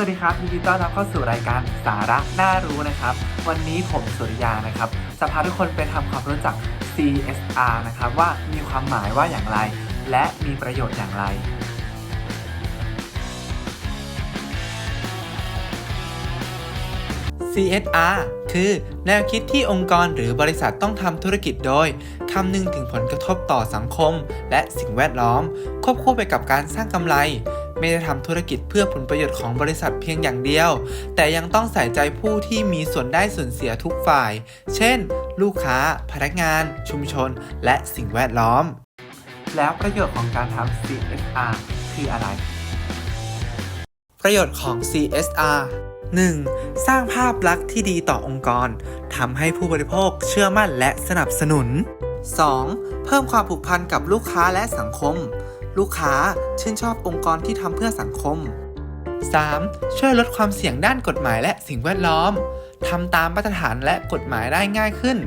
สวัสดีครับยินดีต้อนรับเข้าสู่รายการสาระน่ารู้นะครับ วันนี้ผมสุริยานะครับจะพาทุกคนไปทำความรู้จัก CSR นะครับว่ามีความหมายว่าอย่างไร และมีประโยชน์อย่างไร CSR คือแนวคิดที่องค์กรหรือบริษัทต้องทำธุรกิจโดยคำนึงถึงผลกระทบต่อสังคม และสิ่งแวดล้อม ควบคู่ไปกับการสร้างกำไร ไม่ได้ทำธุรกิจเพื่อผลประโยชน์ของบริษัทเพียงอย่างเดียว แต่ยังต้องใส่ใจผู้ที่มีส่วนได้ส่วนเสียทุกฝ่าย เช่น ลูกค้า พนักงาน ชุมชน และสิ่งแวดล้อม แล้วประโยชน์ของการทำ CSR คืออะไร ประโยชน์ของ CSR 1. สร้างภาพลักษณ์ที่ดีต่อองค์กร ทำให้ผู้บริโภคเชื่อมั่นและสนับสนุน 2. เพิ่มความผูกพันกับลูกค้าและสังคม ลูกค้าชื่นชอบองค์กรที่ทำเพื่อสังคม 3. ช่วยลดความเสี่ยงด้านกฎหมายและสิ่งแวดล้อมทำตามมาตรฐานและกฎหมายได้ง่ายขึ้น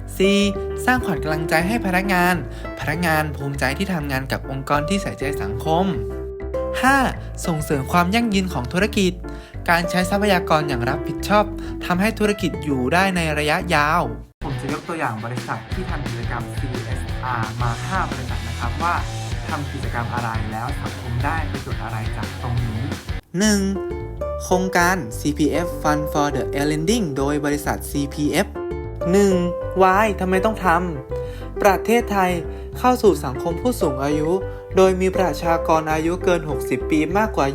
4. สร้างขวัญกำลังใจให้พนักงาน พนักงานภูมิใจที่ทำงานกับองค์กรที่ใส่ใจสังคม 5. ส่งเสริมความยั่งยืนของธุรกิจ การใช้ทรัพยากรอย่างรับผิดชอบทำให้ธุรกิจอยู่ได้ในระยะยาว ผมจะยกตัวอย่างบริษัทที่ทำกิจกรรม CSR มา 5 บริษัทนะครับว่า ทำกิจกรรมอะไรแล้วสังคมได้ประโยชน์อะไรจากตรงนี้ 1. โครงการ CPF Fund for the Ending โดยบริษัท CPF 1. Why ทำไมต้องทำ ประเทศไทยเข้าสู่สังคมผู้สูงอายุ โดยมีประชากรอายุเกิน 60 ปีมากกว่า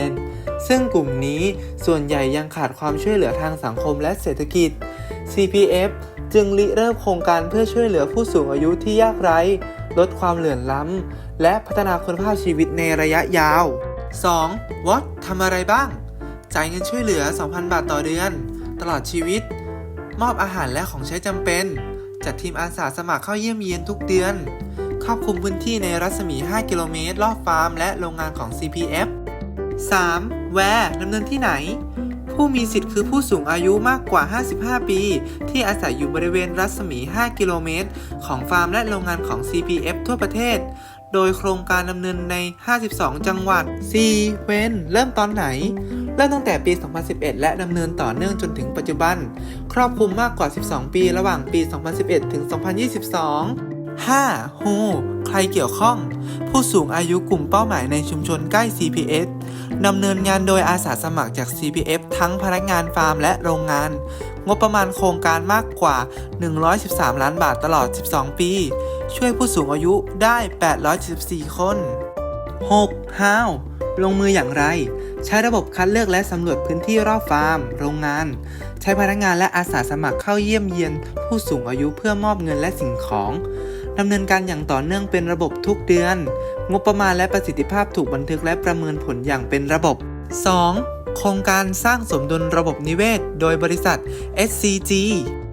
20%ซึ่งกลุ่มนี้ส่วนใหญ่ยังขาดความช่วยเหลือทางสังคมและเศรษฐกิจ CPF จึงริเริ่มโครงการเพื่อช่วยเหลือผู้สูงอายุที่ยากไร้ ลดความเหลื่อมล้ำ และพัฒนาคุณภาพชีวิตในระยะยาว 2. What ทำอะไรบ้าง จ่ายเงินช่วยเหลือ 2,000 บาทต่อเดือน ตลอดชีวิต มอบอาหารและของใช้จำเป็น จัดทีมอาสาสมัครเข้าเยี่ยมเยียนทุกเดือน ครอบคลุมพื้นที่ในรัศมี 5 กิโลเมตรรอบฟาร์มและโรงงานของ CPF 3. Where ดำเนินที่ไหน ผู้มีสิทธิ์คือผู้สูงอายุมากกว่า 55 ปี ที่อาศัยอยู่บริเวณรัศมี 5 กิโลเมตร ของฟาร์มและโรงงานของ CPF ทั่วประเทศ โดยโครงการดำเนินใน 52 จังหวัด 4. When เริ่มตอนไหน เริ่มตั้งแต่ปี 2011 และดำเนินต่อเนื่องจนถึงปัจจุบัน ครอบคลุมมากกว่า 12 ปีระหว่างปี 2011 ถึง 2022 5. Who ใครเกี่ยวข้อง ผู้สูงอายุกลุ่มเป้าหมายในชุมชนใกล้ CPF ดำเนินงานโดยอาสาสมัครจาก CPF ทั้งพนักงานฟาร์มและโรงงาน งบประมาณโครงการมากกว่า 113 ล้านบาทตลอด 12 ปี ช่วยผู้สูงอายุได้ 874 คน 6. How ลงมืออย่างไร ใช้ระบบคัดเลือกและสำรวจพื้นที่รอบฟาร์ม โรงงาน ใช้พนักงานและอาสาสมัครเข้าเยี่ยมเยียนผู้สูงอายุเพื่อมอบเงินและสิ่งของ ดำเนินการอย่างต่อเนื่องเป็นระบบทุกเดือน งบประมาณและประสิทธิภาพถูกบันทึกและประเมินผลอย่างเป็นระบบ 2. โครงการสร้างสมดุลระบบนิเวศ โดยบริษัท SCG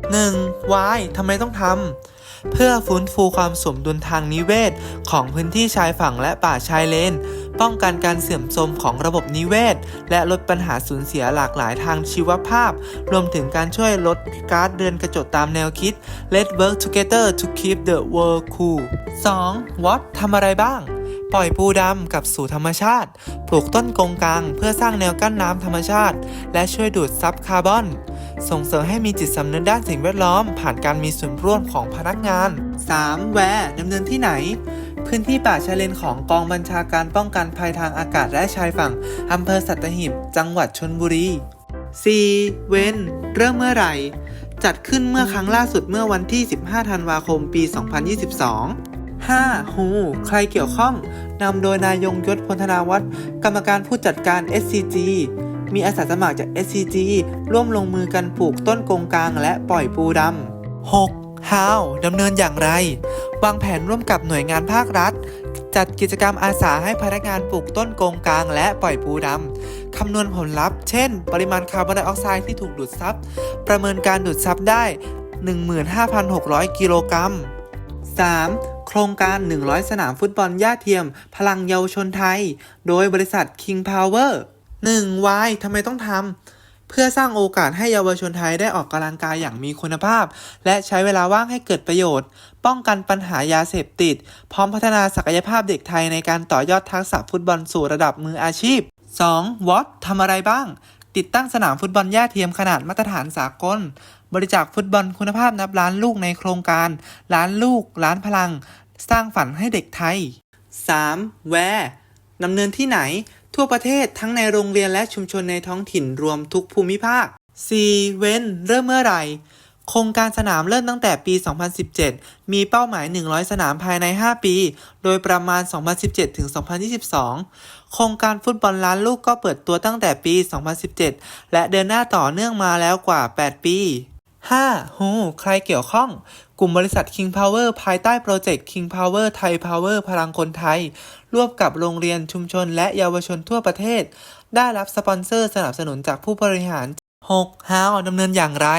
1. Why ทำไมต้องทำ เพื่อฟื้นฟูความสมดุลทางนิเวศ ของพื้นที่ชายฝั่งและป่าชายเลน ป้องกันการเสื่อมโทรมของระบบนิเวศ และลดปัญหาสูญเสียหลากหลายทางชีวภาพ รวมถึงการช่วยลดก๊าซเรือนกระจกตามแนวคิด Let's work together to keep the world cool 2. What ทำอะไรบ้าง ปล่อยปูดำกับสู่ธรรมชาติ ปลูกต้นกงกลางเพื่อสร้างแนวกั้นน้ำธรรมชาติ และช่วยดูดซับคาร์บอน ส่งเสริมให้มีจิตสำนึกด้านสิ่งแวดล้อม ผ่านการมีส่วนร่วมของพนักงาน 3. แวร์ดำเนินที่ไหน พื้นที่ป่าชายเลนของกองบัญชาการป้องกันภัยทางอากาศและชายฝั่งอำเภอสัตหีบจังหวัดชนบุรี 4. เว้น เริ่มเมื่อไหร่ จัดขึ้นเมื่อครั้งล่าสุดเมื่อวันที่ 15 ธันวาคม ปี 2022 5. ฮูใครเกี่ยวข้อง นำโดยนายยงยศพลธนาวัฒน์กรรมการผู้จัดการ SCG มีอาสาสมัครจาก SCG ร่วมลงมือกันปลูกต้นกงกลางและปล่อยปูดำ 6. How ดำเนินอย่างไร วางแผนร่วมกับหน่วยงานภาครัฐ จัดกิจกรรมอาสาให้พนักงานปลูกต้นกงกลางและปล่อยปูดำคำนวณผลลัพธ์ เช่น ปริมาณคาร์บอนไดออกไซด์ที่ถูกดูดซับ ประเมินการดูดซับได้ 15,600 กิโลกรัม 3. โครงการ 100 สนามฟุตบอลย่าเทียม พลังเยาวชนไทย โดยบริษัท King Power 1. Why ทำไมต้องทำ เพื่อสร้างโอกาสให้เยาวชนไทยได้ออกกำลังกายอย่างมีคุณภาพ และใช้เวลาว่างให้เกิดประโยชน์ ป้องกันปัญหายาเสพติด พร้อมพัฒนาศักยภาพเด็กไทยในการต่อยอดทักษะฟุตบอลสู่ระดับมืออาชีพ 2. What ทำอะไรบ้าง ติดตั้งสนามฟุตบอลหญ้าเทียมขนาดมาตรฐานสากล บริจาคฟุตบอลคุณภาพนับล้านลูกในโครงการ ล้านลูก ล้านพลัง สร้างฝันให้เด็กไทย 3. Where ดำเนินที่ไหน ทั่วประเทศทั้งในโรงเรียนและชุมชนในท้องถิ่นรวมทุกภูมิภาค 4. When เริ่มเมื่อไหร่โครงการสนามเริ่มตั้งแต่ปี 2017 มีเป้าหมาย 100 สนามภายใน 5 ปี โดยประมาณ 2017 ถึง 2022 โครงการฟุตบอลล้านลูกก็เปิดตัวตั้งแต่ปี 2017 และเดินหน้าต่อเนื่องมาแล้วกว่า 8 ปี 5. Who ใครเกี่ยวข้อง กลุ่มบริษัท King Power ภายใต้โปรเจกต์ King Power Thai Power พลังคนไทย ร่วมกับโรงเรียนชุมชนและเยาวชนทั่วประเทศ ได้รับสปอนเซอร์สนับสนุนจากผู้บริหาร 6. How ดำเนินอย่างไร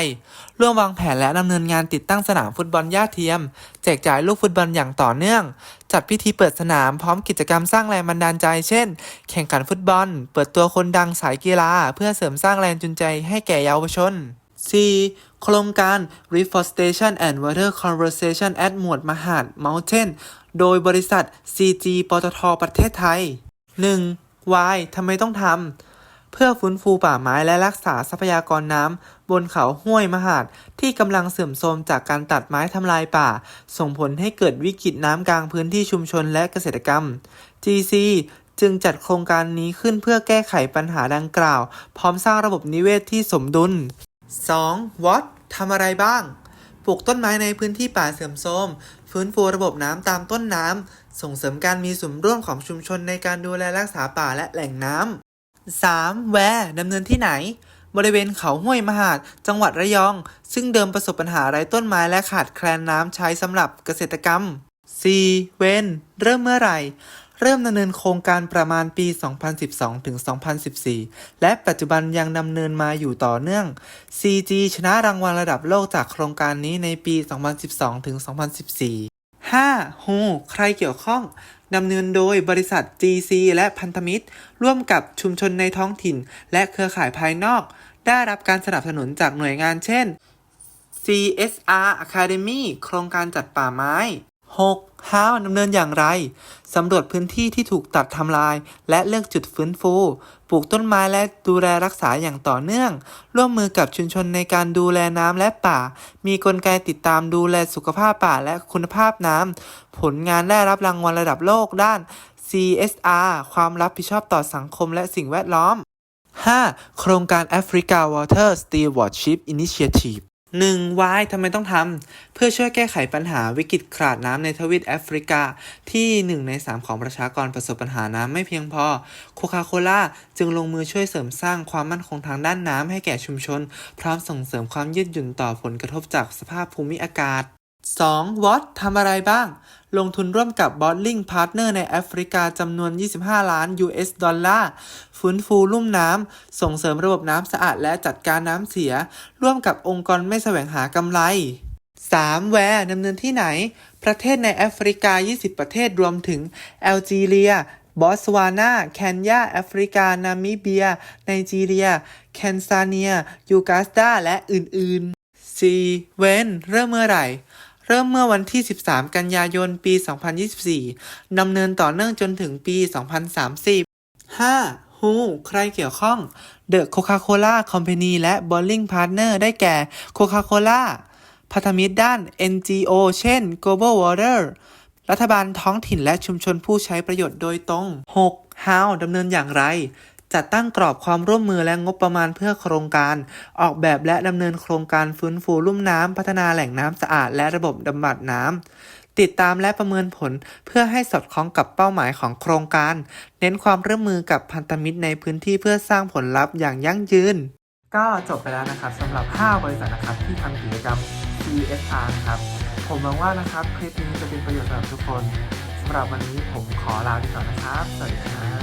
ร่วมวางแผนและดำเนินงานติดตั้งสนามฟุตบอลหญ้าเทียม แจกจ่ายลูกฟุตบอลอย่างต่อเนื่อง จัดพิธีเปิดสนามพร้อมกิจกรรมสร้างแรงบันดาลใจ เช่น แข่งขันฟุตบอล เปิดตัวคนดังสายกีฬา เพื่อเสริมสร้างแรงจูงใจให้แก่เยาวชน 4. โครงการ Reforestation and Water Conservation at หมวดมหาด Mountain โดยบริษัท CG ปตทประเทศไทย 1. Why ทำไมต้องทำ เพื่อฟื้นฟูป่าไม้และรักษาทรัพยากรน้ำ บนเขาห้วยมหาด ที่กำลังเสื่อมโทรมจากการตัดไม้ทำลายป่า ส่งผลให้เกิดวิกฤตน้ำกลางพื้นที่ชุมชนและเกษตรกรรม GC จึงจัดโครงการนี้ขึ้นเพื่อแก้ไขปัญหาดังกล่าว พร้อมสร้างระบบนิเวศที่สมดุล 2. What ทำอะไรบ้าง ปลูกต้นไม้ในพื้นที่ป่าเสื่อมโทรม ฟื้นฟูระบบน้ำตามต้นน้ำ ส่งเสริมการมีส่วนร่วมของชุมชนในการดูแลรักษาป่าและแหล่งน้ำ 3. Where ดำเนินที่ไหน บริเวณเขาห้วยมหาด จังหวัดระยอง ซึ่งเดิมประสบปัญหาไร้ต้นไม้และขาดแคลนน้ำใช้สำหรับเกษตรกรรม 4. When เริ่มเมื่อไหร่ เริ่มดำเนินโครงการประมาณปี 2012 ถึง 2014 และปัจจุบันยังดำเนินมาอยู่ต่อเนื่อง CG ชนะรางวัลระดับโลกจากโครงการนี้ในปี 2012 ถึง 2014 5. Who ใครเกี่ยวข้องดำเนินโดยบริษัท GC และพันธมิตร ร่วมกับชุมชนในท้องถิ่น และเครือข่ายภายนอก ได้รับการสนับสนุนจากหน่วยงานเช่น CSR Academy โครงการจัดป่าไม้ 6. How ดำเนินอย่างไร สำรวจพื้นที่ที่ถูกตัดทำลาย และเลือกจุดฟื้นฟู ปลูกต้นไม้และดูแลรักษาอย่างต่อเนื่อง ร่วมมือกับชุมชนในการดูแลน้ำและป่า มีกลไกติดตามดูแลสุขภาพป่าและคุณภาพน้ำ ผลงานได้รับรางวัลระดับโลกด้าน CSR ความรับผิดชอบต่อสังคมและสิ่งแวดล้อม 5. โครงการ Africa Water Stewardship Initiative 1. วายทำไมต้องทำ เพื่อช่วยแก้ไขปัญหาวิกฤตขาดน้ำในทวีปแอฟริกา ที่ 1 ใน 3 ของประชากรประสบปัญหาน้ำไม่เพียงพอ โคคาโคล่าจึงลงมือช่วยเสริมสร้างความมั่นคงทางด้านน้ำให้แก่ชุมชน พร้อมส่งเสริมความยืดหยุ่นต่อผลกระทบจากสภาพภูมิอากาศ 2. What ทำอะไรบ้าง ลงทุนร่วมกับ Bottling Partner ในแอฟริกาจำนวน 25 ล้าน US ดอลลาร์ ฟื้นฟูลุ่มน้ำ ส่งเสริมระบบน้ำสะอาดและจัดการน้ำเสีย ร่วมกับองค์กรไม่แสวงหากำไร 3. Where ดำเนินที่ไหน ประเทศในแอฟริกา 20 ประเทศรวมถึงแอลจีเรียบอสวานาเคนยา แอฟริกา นามิเบีย ไนจีเรีย แคนซาเนีย ยูกาสดาและอื่นๆ 4. When เริ่มเมื่อไหร่ เริ่มเมื่อวันที่ 13 กันยายน ปี 2024 ดำเนินต่อเนื่องจนถึงปี 2030 5. Who ใครเกี่ยวข้อง The Coca-Cola Company และ Bottling Partner ได้แก่ Coca-Cola พันธมิตรด้าน NGO เช่น Global Water รัฐบาลท้องถิ่นและชุมชนผู้ใช้ประโยชน์โดยตรง 6. How ดำเนินอย่างไร จัดตั้งกรอบความร่วมมือและงบประมาณเพื่อโครงการ ออกแบบและดำเนินโครงการฟื้นฟูลุ่มน้ำพัฒนาแหล่งน้ำสะอาดและระบบบำบัดน้ำติดตามและประเมินผลเพื่อให้สอดคล้องกับเป้าหมายของโครงการ เน้นความร่วมมือกับพันธมิตรในพื้นที่เพื่อสร้างผลลัพธ์อย่างยั่งยืน ก็จบไปแล้วนะครับสำหรับ 5 บริษัทนะครับที่ทำกิจกรรม CSR นะครับ ผมหวังว่านะครับคลิปนี้จะเป็นประโยชน์สำหรับทุกคนสำหรับวันนี้ผมขอลาไปก่อนนะครับ สวัสดีครับ